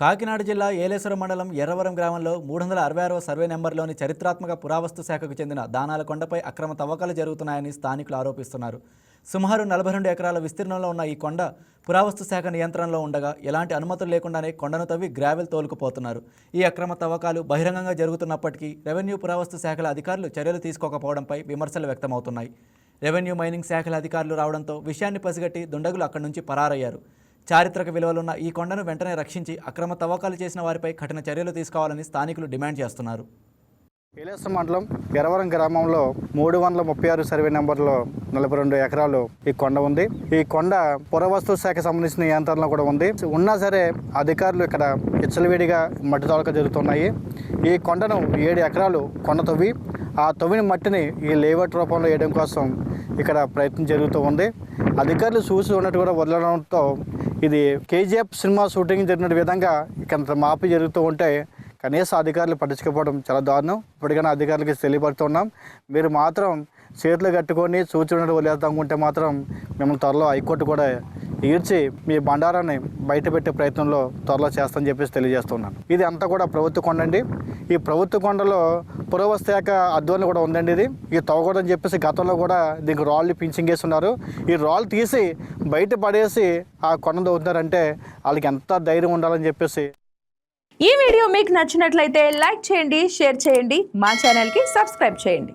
కాకినాడ జిల్లా ఏలేశ్వరం మండలం ఎర్రవరం గ్రామంలో మూడు వందల అరవై ఆరవ సర్వే నెంబర్లోని చరిత్రాత్మక పురావస్తు శాఖకు చెందిన దానాల కొండపై అక్రమ తవ్వకాలు జరుగుతున్నాయని స్థానికులు ఆరోపిస్తున్నారు. సుమారు నలభై రెండు ఎకరాల విస్తీర్ణంలో ఉన్న ఈ కొండ పురావస్తు శాఖ నియంత్రణలో ఉండగా ఎలాంటి అనుమతులు లేకుండానే కొండను తవ్వి గ్రావెల్ తోలుకుపోతున్నారు. ఈ అక్రమ తవ్వకాలు బహిరంగంగా జరుగుతున్నప్పటికీ రెవెన్యూ పురావస్తు శాఖల అధికారులు చర్యలు తీసుకోకపోవడంపై విమర్శలు వ్యక్తమవుతున్నాయి. రెవెన్యూ మైనింగ్ శాఖల అధికారులు రావడంతో విషయాన్ని పసిగట్టి దుండగులు అక్కడి నుంచి పరారయ్యారు. చారిత్రక విలువలున్న ఈ కొండను వెంటనే రక్షించి అక్రమ తవ్వకాలు చేసిన వారిపై కఠిన చర్యలు తీసుకోవాలని స్థానికులు డిమాండ్ చేస్తున్నారు. కైలాస మండలం ఎరవరం గ్రామంలో మూడు వందల ముప్పై ఆరు సర్వే నెంబర్లో నలభై రెండు ఎకరాలు ఈ కొండ ఉంది. ఈ కొండ పురవస్తు శాఖ సంబంధించిన నియంత్రణలో కూడా ఉంది. ఉన్నా సరే అధికారులు ఇక్కడ ఇచ్చలవేడిగా మట్టి తోలక జరుగుతున్నాయి. ఈ కొండను ఏడు ఎకరాలు కొండ తవ్వి ఆ తవ్విన మట్టిని ఈ లేవట్ రూపంలో వేయడం కోసం ఇక్కడ ప్రయత్నం జరుగుతూ ఉంది. అధికారులు చూసి ఉన్నట్టు కూడా వదలడంతో ఇది కేజీఎఫ్ సినిమా షూటింగ్ జరిగిన విధంగా ఇక్కడ మాపి జరుగుతూ ఉంటే కనీస అధికారులు పట్టించుకోవడం చాలా దారుణం. ఇప్పటికైనా అధికారులకి తెలియపడుతున్నాం మీరు మాత్రం చేతులు కట్టుకొని సూచనలు వదిలేద్దాం మాత్రం మిమ్మల్ని త్వరలో హైకోర్టు కూడా ఈడ్చి మీ బండారాన్ని బయట పెట్టే ప్రయత్నంలో త్వరలో చేస్తానని చెప్పేసి తెలియజేస్తున్నాను. ఇది అంతా కూడా ప్రభుత్వ కొండ అండి ఈ ప్రభుత్వ కొండలో పురవస్థ శాఖ కూడా ఉందండి ఇది. ఇది తవ్వకూడదని చెప్పేసి గతంలో కూడా దీనికి రాళ్ళు పించింగ్ వేసి ఉన్నారు ఈ రాళ్ళు తీసి బయట పడేసి ఆ కొండ తవ్వుతున్నారంటే వాళ్ళకి ఎంత ధైర్యం ఉండాలని చెప్పేసి ఈ వీడియో మీకు నచ్చినట్లయితే లైక్ చేయండి షేర్ చేయండి మా ఛానల్కి సబ్స్క్రైబ్ చేయండి.